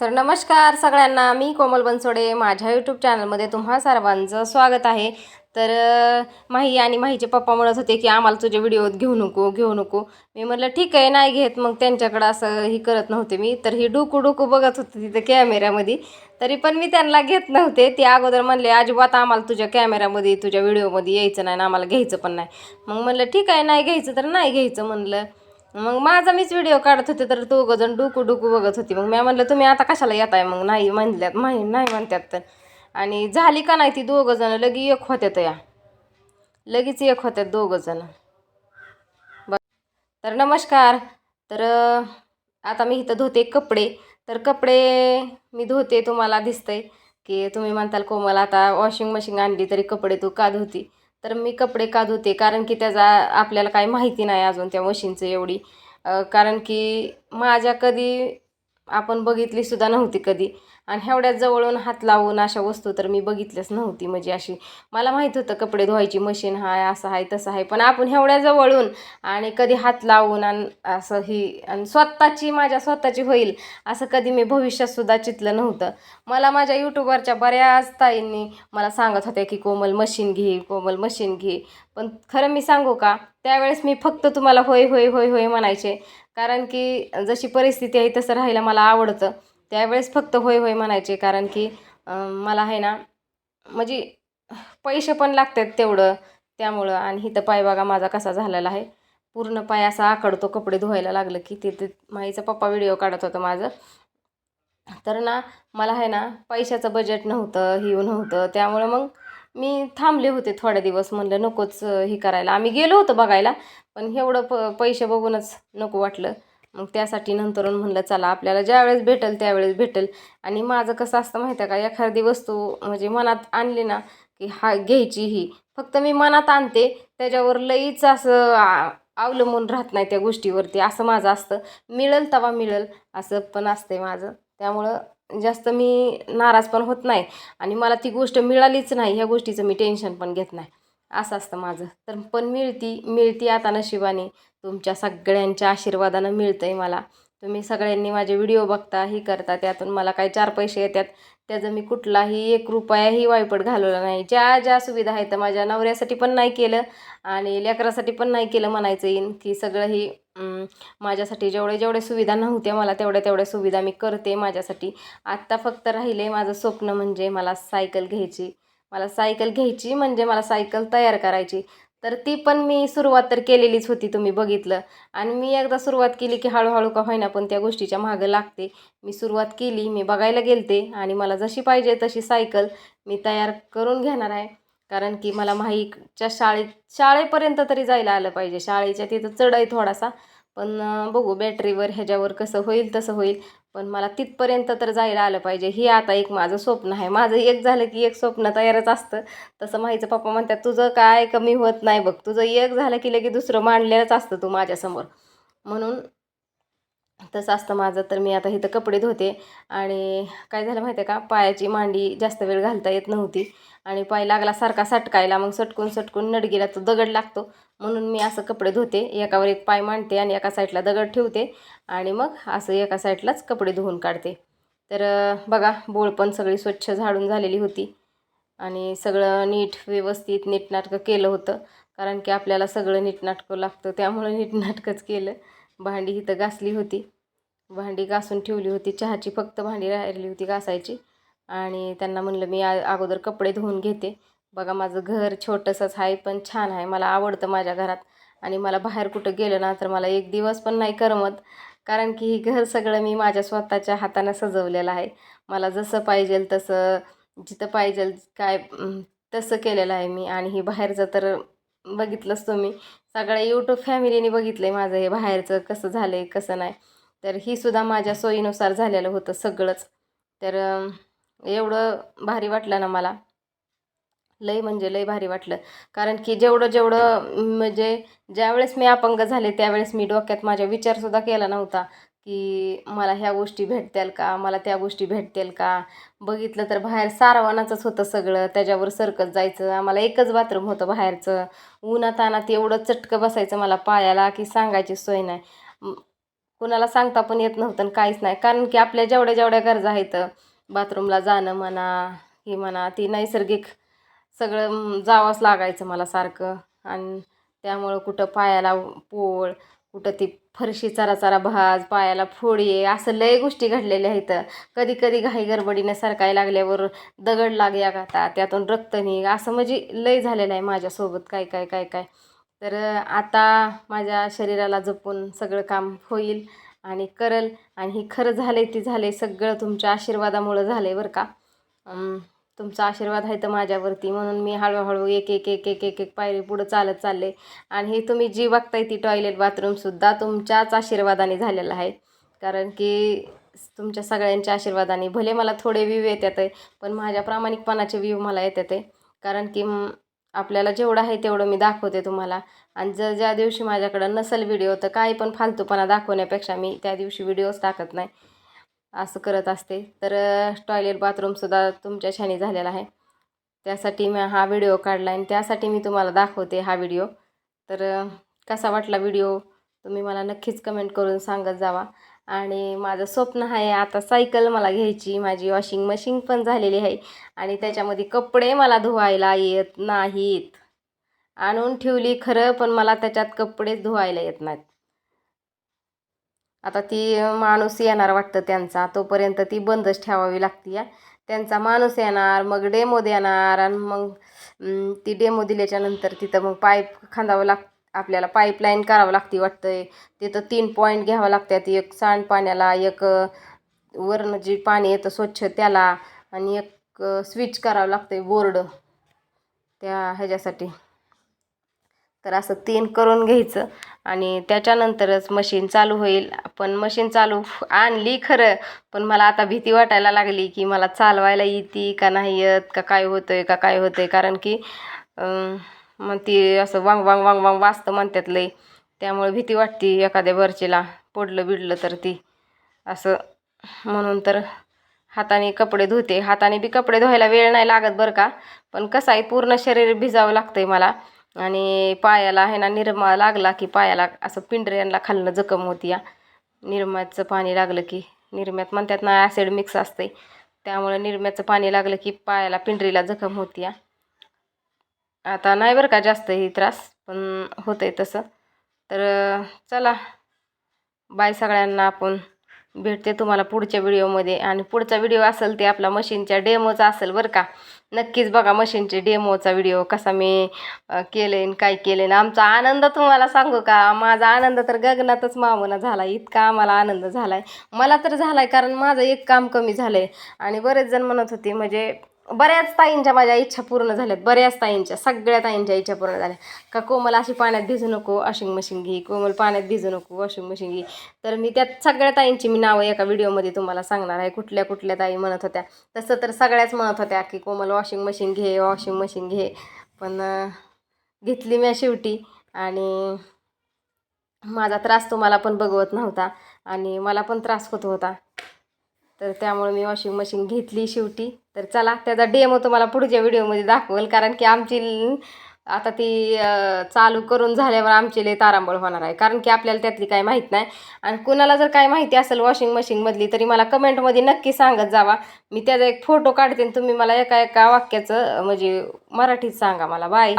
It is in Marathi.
तर नमस्कार सगळ्यांना मी कोमल बनसोडे. माझ्या यूट्यूब चॅनलमध्ये तुम्हा सर्वांचं स्वागत आहे. तर माही आणि माहीचे पप्पा म्हणत होते की आम्हाला तुझे व्हिडिओ घेऊ नको घेऊ नको. मी म्हटलं ठीक आहे नाही घेत. मग त्यांच्याकडं असं ही करत नव्हते मी. तर ही डुकू डुकू बघत होते तिथं कॅमेऱ्यामध्ये तरी पण मी त्यांना घेत नव्हते. ते अगोदर म्हणले अजिबात आम्हाला तुझ्या कॅमेऱ्यामध्ये तुझ्या व्हिडिओमध्ये यायचं नाही आणि आम्हाला घ्यायचं पण नाही. मग म्हणलं ठीक आहे नाही घ्यायचं तर नाही घ्यायचं. म्हणलं मग माझा मीच व्हिडिओ काढत होते तर दोघं जण डुकू डुकू बघत होती. मग मी म्हणलं तुम्ही आता कशाला येताय? मग नाही म्हणल्यात माही नाही म्हणतात तर आणि झाली का नाही ती दोघं जण लगी एक होत्यात या. लगेच एक होत्यात दोघं जण. ब तर नमस्कार. तर आता मी इथं धुते कपडे. तर कपडे मी धुते तुम्हाला दिसतंय. की तुम्ही म्हणताल कोमल आता वॉशिंग मशीन आणली तरी कपडे तू का धुती? तर मी कपडे का धुते कारण की त्याचा आपल्याला काही माहिती नाही अजून त्या मशीनचं एवढी. कारण की माझ्या कधी आपण बघितली सुद्धा नव्हती कधी. आणि एवढ्या जवळून हात लावून अशा वस्तू तर मी बघितल्याच नव्हती. म्हणजे अशी मला माहीत होतं कपडे धुवायची मशीन हाय असं आहे तसं आहे पण आपण एवढ्या जवळून आणि कधी हात लावून आणि असं ही आणि स्वतःची माझ्या स्वतःची होईल असं कधी मी भविष्यातसुद्धा चितलं नव्हतं. मला माझ्या यूट्यूबवरच्या बऱ्याच ताईंनी मला सांगत होत्या की कोमल मशीन घे कोमल मशीन घे. पण खरं मी सांगू का त्यावेळेस मी फक्त तुम्हाला होय होय होय होय म्हणायचे. कारण की जशी परिस्थिती आहे तसं राहायला मला आवडतं. त्यावेळेस फक्त होय होय म्हणायचे. कारण की मला आहे ना म्हणजे पैसे पण लागतात तेवढं त्यामुळं. आणि इथं पाय बघा माझा कसा झालेला आहे. पूर्ण पाय असा आकडतो कपडे धुवायला लागलं की तिथे माईचा पप्पा व्हिडिओ काढत होता माझं. तर ना मला आहे ना पैशाचं बजेट नव्हतं हिव नव्हतं. त्यामुळं मग मी थांबले होते थोडे दिवस. म्हणलं नकोच हे करायला. आम्ही गेलो होतो बघायला पण एवढं प पैसे बघूनच नको वाटलं. मग त्यासाठी नंतर म्हणलं चला आपल्याला ज्यावेळेस भेटेल त्यावेळेस भेटेल. आणि माझं कसं असतं माहीत आहे का एखादी वस्तू म्हणजे मनात आणली ना की हा घ्यायची ही. फक्त मी मनात आणते त्याच्यावर लईच असं अवलंबून राहत नाही त्या गोष्टीवरती. असं माझं असतं. मिळेल तवा मिळेल असं पण असते माझं. त्यामुळं जास्त मी नाराज पण होत नाही. आणि मला ती गोष्ट मिळालीच नाही ह्या गोष्टीचं मी टेन्शन पण घेत नाही. असं असतं माझं. तर पण मिळती मिळती आता नशिबाने. तुमच्या सगळ्यांच्या आशीर्वादानं मिळतं आहे मला. तुम्ही सगळ्यांनी माझे व्हिडिओ बघता ही करता त्यातून मला काही चार पैसे येतात त्याचं मी कुठलाही एक रुपयाही वायपट घालवला नाही. ज्या ज्या सुविधा आहेत त्या माझ्या नवऱ्यासाठी पण नाही केलं आणि लेकरासाठी पण नाही केलं म्हणायचं येईन. की सगळं ही माझ्यासाठी जेवढे जेवढे सुविधा नव्हत्या मला तेवढ्या तेवढ्या सुविधा मी करते माझ्यासाठी. आत्ता फक्त राहिले माझं स्वप्न म्हणजे मला सायकल घ्यायची. मला सायकल घ्यायची म्हणजे मला सायकल तयार करायची. तर ती पण मी सुरुवात तर केलेलीच होती तुम्ही बघितलं. आणि मी एकदा सुरुवात केली की हळूहळू का होईना पण त्या गोष्टीच्या मागं लागते. मी सुरुवात केली मी बघायला गेलते आणि मला जशी पाहिजे तशी सायकल मी तयार करून घेणार आहे. कारण की मला माहीच्या शाळेत शाळेपर्यंत तरी जायला आलं पाहिजे. शाळेच्या तिथं चढ आहे थोडासा पण बघू बॅटरीवर ह्याच्यावर कसं होईल तसं होईल. पण मला तिथपर्यंत तर जायला आलं पाहिजे. हे आता एक माझं स्वप्न आहे. माझं एक झालं की एक स्वप्न तयारच असतं. तसं माहीचं पप्पा म्हणतात तुझं काय कमी होत नाही बघ. तुझं एक झालं की लगे दुसरं मांडलेलंच असतं तू माझ्यासमोर. म्हणून तसं असतं माझं तर मी आता इथं कपडे धुते आणि काय झालं माहिती आहे का? पायाची मांडी जास्त वेळ घालता येत नव्हती आणि पाय लागला सारखा सटकायला मग सटकून सटकून नडगीला तो दगड लागतो. म्हणून मी असं कपडे धुते एकावर एक पाय मांडते आणि एका साईडला दगड ठेवते आणि मग असं एका साईडलाच कपडे धुवून काढते. तर बघा बोळ पण सगळी स्वच्छ झाडून झालेली होती आणि सगळं नीट व्यवस्थित नीटनाटकं केलं होतं. कारण की आपल्याला सगळं नीटनाटकं लागतं त्यामुळं नीटनाटकंच केलं. भांडी इथं घासली होती. भांडी घासून ठेवली होती. चहाची फक्त भांडी राहिली होती घासायची. आणि त्यांना म्हणलं मी आ अगोदर कपडे धुवून घेते. बघा माझं घर छोटंसंच आहे पण छान आहे. मला आवडतं माझ्या घरात. आणि मला बाहेर कुठं गेलं ना तर मला एक दिवस पण नाही करमत. कारण की हे घर सगळं मी माझ्या स्वतःच्या हातानं सजवलेलं आहे. मला जसं पाहिजे तसं जिथं पाहिजे काय तसं केलेलं आहे मी. आणि हे बाहेरचं तर बघितलंच तुम्ही. सगळ्या यूट्यूब फॅमिलीने बघितलं आहे माझं हे बाहेरचं कसं झालं आहे कसं नाही. तर ही सुद्धा माझ्या सोयीनुसार झालेलं होतं सगळंच. तर एवढं भारी वाटलं ना मला. लय म्हणजे लय भारी वाटलं. कारण की जेवढं जेवढं म्हणजे ज्यावेळेस मी अपंग झाले त्यावेळेस मी डोक्यात माझ्या विचारसुद्धा केला नव्हता. की मला ह्या गोष्टी भेटतील का? मला त्या गोष्टी भेटतील का? बघितलं तर बाहेर सारवानाचंच होतं सगळं. त्याच्यावर सरकत जायचं. आम्हाला एकच बाथरूम होतं बाहेरचं. उन्हातानात एवढं चटकं बसायचं मला पायाला की सांगायची सोय नाही. कुणाला सांगता पण येत नव्हतं आणि काहीच नाही. कारण की आपल्या जेवढ्या जेवढ्या गरजा आहेत बाथरूमला जाणं म्हणा हे म्हणा ती नैसर्गिक सगळं जावंच लागायचं मला सारखं. आणि त्यामुळं कुठं पायाला पोळ कुठं ती फरशी चरा चारा भाज पायाला फोडी असं लय गोष्टी घडलेल्या आहेत. कधी कधी घाई गडबडीने सरकाय लागल्यावर दगड लाग या गाता त्यातून रक्त निघ असं म्हणजे लय झालेलं आहे माझ्यासोबत काय काय काय काय. तर आता माझ्या शरीराला जपून सगळं काम होईल आणि करल आणि हे खरं झालं आहे ती आहे सगळं तुमच्या आशीर्वादामुळं झालं आहे बरं का. तुमचा आशीर्वाद आहे तर माझ्यावरती. म्हणून मी हळूहळू एक एक एक एक एक एक पायरी पुढं चालत चालले. आणि हे तुम्ही जी बघताय ती टॉयलेट बाथरूमसुद्धा तुमच्याच आशीर्वादाने झालेलं आहे. कारण की तुमच्या सगळ्यांच्या आशीर्वादाने. भले मला थोडे व्ह्यू येतात आहे पण माझ्या प्रामाणिकपणाचे व्ह्यू मला येतात आहे. कारण की आपल्याला जेवढं आहे तेवढं मी दाखवते तुम्हाला. आणि जर ज्या दिवशी माझ्याकडं नसेल व्हिडिओ तर काही पण फालतूपणा दाखवण्यापेक्षा मी त्या दिवशी व्हिडिओज टाकत नाही. असं करत असते. तर टॉयलेट बाथरूमसुद्धा तुमच्या छानी झालेला आहे. त्यासाठी मी हा व्हिडिओ काढला आणि त्यासाठी मी तुम्हाला दाखवते हा व्हिडिओ तर कसा वाटला व्हिडिओ तुम्ही मला नक्कीच कमेंट करून सांगत जावा. आणि माझं स्वप्न आहे आता सायकल मला घ्यायची. माझी वॉशिंग मशीन पण झालेली आहे. आणि त्याच्यामध्ये कपडे मला धुवायला येत नाहीत. आणून ठेवली खरं पण मला त्याच्यात कपडेच धुवायला येत नाहीत. आता ती माणूस येणार वाटतं त्यांचा. तोपर्यंत ती बंदच ठेवावी लागती या त्यांचा माणूस येणार मग डेमो देणार आणि मग ती डेमो दिल्याच्यानंतर तिथं मग पाईप खांदावं लाग आपल्याला पाईपलाईन करावं लागते वाटतंय. तिथं तीन पॉईंट घ्यावं लागतात एक सांडपाण्याला एक वरण जे पाणी येतं स्वच्छ त्याला आणि एक स्विच करावं लागतंय बोर्ड त्या ह्याच्यासाठी. तर असं तीन करून घ्यायचं आणि त्याच्यानंतरच मशीन चालू होईल. पण मशीन चालू आणली खरं पण मला आता भीती वाटायला लागली की मला चालवायला येते का नाही येत का काय होतं आहे का काय होतं आहे कारण की मग ती असं वांग वांग वांग वांग वाचतं म्हणतात लई. त्यामुळे भीती वाटते एखाद्या वरचीला पडलं बिडलं तर ती. असं म्हणून तर हाताने कपडे धुते. हाताने बी कपडे धुवायला वेळ नाही लागत बरं का. पण कसं आहे पूर्ण शरीर भिजावं लागतं आहे मला. आणि पायाला आहे ना निरमा लागला की पायाला असं पिंढऱ्यांना खालनं जखम होती या. निरम्याचं पाणी लागलं की निरम्यात म्हणतात ना ॲसिड मिक्स असते त्यामुळे निरम्याचं पाणी लागलं की पायाला पिंढरीला जखम होती या. आता नाही बरं का जास्त ही त्रास पण होतंय तसं. तर चला. बाय सगळ्यांना आपण. भेटते तुम्हाला पुढच्या व्हिडिओमध्ये. आणि पुढचा व्हिडिओ असेल ते आपला मशीनच्या डेमोचा असेल बरं का. नक्कीच बघा मशीनचे डेमोचा व्हिडिओ कसा मी केलेन केले काय केले आमचा आनंद तुम्हाला सांगू का? माझा आनंद तर गगनातच मावना झाला इतका आम्हाला आनंद झाला आहे मला तर झाला आहे कारण माझं एक काम कमी झालं आहे आणि बरेच जण म्हणत होते म्हणजे बऱ्याच ताईंच्या माझ्या इच्छा पूर्ण झाल्यात बऱ्याच ताईंच्या सगळ्या ताईंच्या इच्छा पूर्ण झाल्या. का कोमल अशी पाण्यात भिजू नको वॉशिंग मशीन घे कोमल पाण्यात भिजू नको वॉशिंग मशीन घे. तर मी त्यात सगळ्या ताईंची मी नावं एका व्हिडिओमध्ये तुम्हाला सांगणार आहे कुठल्या कुठल्या ताई म्हणत होत्या. तसं तर सगळ्याच म्हणत होत्या की कोमल वॉशिंग मशीन घे वॉशिंग मशीन घे. पण घेतली मी शेवटी आणि माझा त्रास तुम्हाला पण बघवत नव्हता आणि मला पण त्रास होत होता. तर त्यामुळे मी वॉशिंग मशीन घेतली शेवटी. तर चला त्याचा डेमो तुम्हाला पुढच्या व्हिडिओमध्ये दाखवेल कारण की आमची आता ती चालू करून झाल्यावर आमची लय तारांबळ होणार आहे. कारण की आपल्याला त्यातली काही माहीत नाही. आणि कुणाला जर काही माहिती असेल वॉशिंग मशीनमधली तरी मला कमेंटमध्ये नक्की सांगत जावा. मी त्याचा एक फोटो काढते आणि तुम्ही मला एका एका वाक्याचं म्हणजे मराठीत सांगा मला. बाय